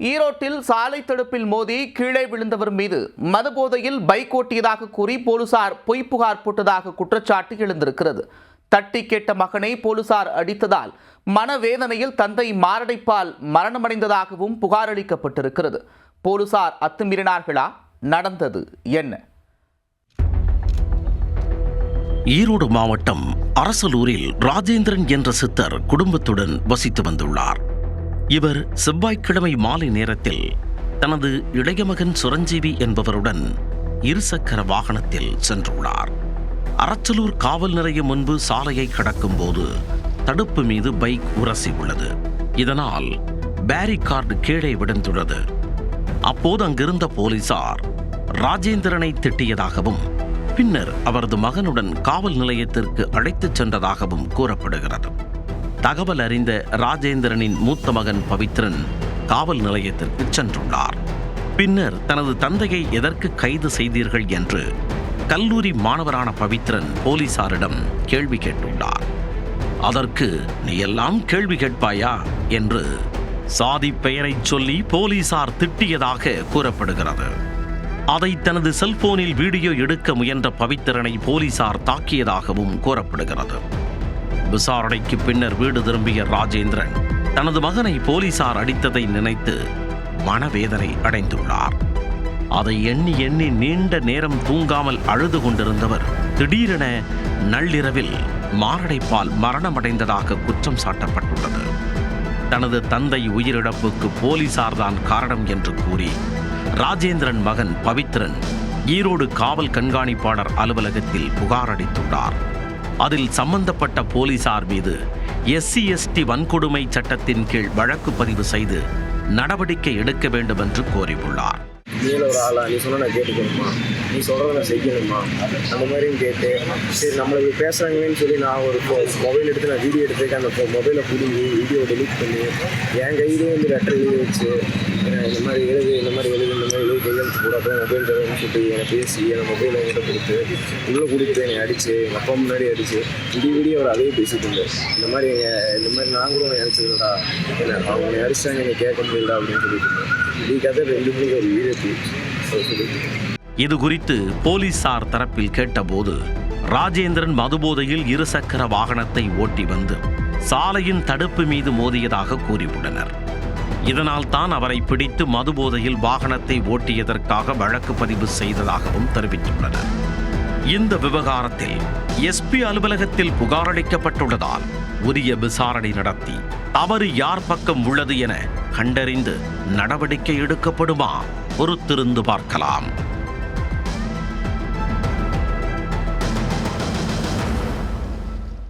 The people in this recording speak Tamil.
ஈரோட்டில் சாலை தடுப்பில் மோதி கீழே விழுந்தவர் மீது மதுபோதையில் பைக் ஓட்டியதாக கூறி போலீசார் பொய் புகார் போட்டதாக குற்றச்சாட்டு எழுந்திருக்கிறது. தட்டி கேட்ட மகனை போலீசார் அடித்ததால் மனவேதனையில் தந்தை மாரடைப்பால் மரணமடைந்ததாகவும் புகார் அளிக்கப்பட்டிருக்கிறது. போலீசார் அத்துமீறினார்களா? நடந்தது என்ன? ஈரோடு மாவட்டம் அரசலூரில் ராஜேந்திரன் என்ற சித்தர் குடும்பத்துடன் வசித்து வந்துள்ளார். இவர் செவ்வாய்க்கிழமை மாலை நேரத்தில் தனது இளைய மகன் சுரஞ்சீவி என்பவருடன் இருசக்கர வாகனத்தில் சென்றுள்ளார். அரச்சலூர் காவல் நிலையம் முன்பு சாலையை கடக்கும் போது தடுப்பு மீது பைக் உரசி உள்ளது. இதனால் பேரிகார்டு கீழே விழுந்துள்ளது. அப்போது அங்கிருந்த போலீசார் ராஜேந்திரனை திட்டியதாகவும் பின்னர் அவரது மகனுடன் காவல் நிலையத்திற்கு அழைத்துச் சென்றதாகவும் கூறப்படுகிறது. தகவல் அறிந்த ராஜேந்திரனின் மூத்த மகன் பவித்ரன் காவல் நிலையத்திற்கு சென்றுள்ளார். பின்னர் தனது தந்தையை எதற்கு கைது செய்தீர்கள் என்று கல்லூரி மாணவரான பவித்ரன் போலீசாரிடம் கேள்வி கேட்டுள்ளார். அதற்கு நீ எல்லாம் கேள்வி கேட்பாயா? என்று சாதி பெயரைச் சொல்லி போலீசார் திட்டியதாக கூறப்படுகிறது. அதை தனது செல்போனில் வீடியோ எடுக்க முயன்ற பவித்திரனை போலீசார் தாக்கியதாகவும் கூறப்படுகிறது. விசாரணைக்கு பின்னர் வீடு திரும்பிய ராஜேந்திரன் தனது மகனை போலீசார் அடித்ததை நினைத்து மனவேதனை அடைந்துள்ளார். அதை எண்ணி எண்ணி நீண்ட நேரம் தூங்காமல் அழுது கொண்டிருந்தவர் திடீரென நள்ளிரவில் மாரடைப்பால் மரணமடைந்ததாக குற்றம் சாட்டப்பட்டுள்ளது. தனது தந்தை உயிரிழப்புக்கு போலீசார் தான் காரணம் என்று கூறி ராஜேந்திரன் மகன் பவித்ரன் ஈரோடு காவல் கண்காணிப்பாளர் அலுவலகத்தில் புகார் அளித்துள்ளார். அதில் சம்பந்தப்பட்ட போலீசார் மீது எஸ்சி எஸ்டி வன்கொடுமை சட்டத்தின் கீழ் வழக்கு பதிவு செய்து நடவடிக்கை எடுக்க வேண்டும் என்று கோரியுள்ளார். நீல ஒரு ஆளா நீ சொன்னா நான் கேட்டுக்கணுமா? நீ சொல்கிறத நான் செய்யணுமா? அந்த மாதிரியும் கேட்டு சரி நம்மளுக்கு பேசுகிறாங்களேன்னு சொல்லி நான் ஒரு மொபைல் எடுத்து நான் வீடியோ எடுத்துருக்கேன். அந்த மொபைலை பிடிங்கி வீடியோ டெலிட் பண்ணி என் கையிலேயே வந்து லெட்டர் எழுதி வச்சு இந்த மாதிரி எழுது இந்த மாதிரி எழுதி கையெழுத்து அப்புறம் மொபைல் தரேன்னு சொல்லிட்டு என்னை பேசி என் மொபைல் என்கிட்ட கொடுத்து உள்ளே கூட்டிகிட்டு என்னை அடிச்சு எங்கள் அப்பா முன்னாடி அடிச்சு விடிய விடிய அவர் அதே பேசிட்டு இந்த மாதிரி எங்கள் இந்த மாதிரி நாங்களும் நினச்சதுடா என்ன அவங்க அடிச்சாங்க என்னை கேட்க முடியலடா அப்படின்னு சொல்லிட்டு இருந்தேன் நீ கதை ரெண்டு மணிக்கு ஒரு வீரத்தி சொல்லிட்டு இது குறித்து போலீசார் தரப்பில் கேட்டபோது ராஜேந்திரன் மதுபோதையில் இருசக்கர வாகனத்தை ஓட்டி வந்து சாலையின் தடுப்பு மீது மோதியதாக கூறியுள்ளனர். இதனால் தான் அவரை பிடித்து மதுபோதையில் வாகனத்தை ஓட்டியதற்காக வழக்கு பதிவு செய்ததாகவும் தெரிவித்துள்ளனர். இந்த விவகாரத்தில் எஸ்பி அலுவலகத்தில் புகார் அளிக்கப்பட்டுள்ளதால் உரிய விசாரணை நடத்தி தவறு யார் பக்கம் உள்ளது என கண்டறிந்து நடவடிக்கை எடுக்கப்படுமா பொறுத்திருந்து பார்க்கலாம்.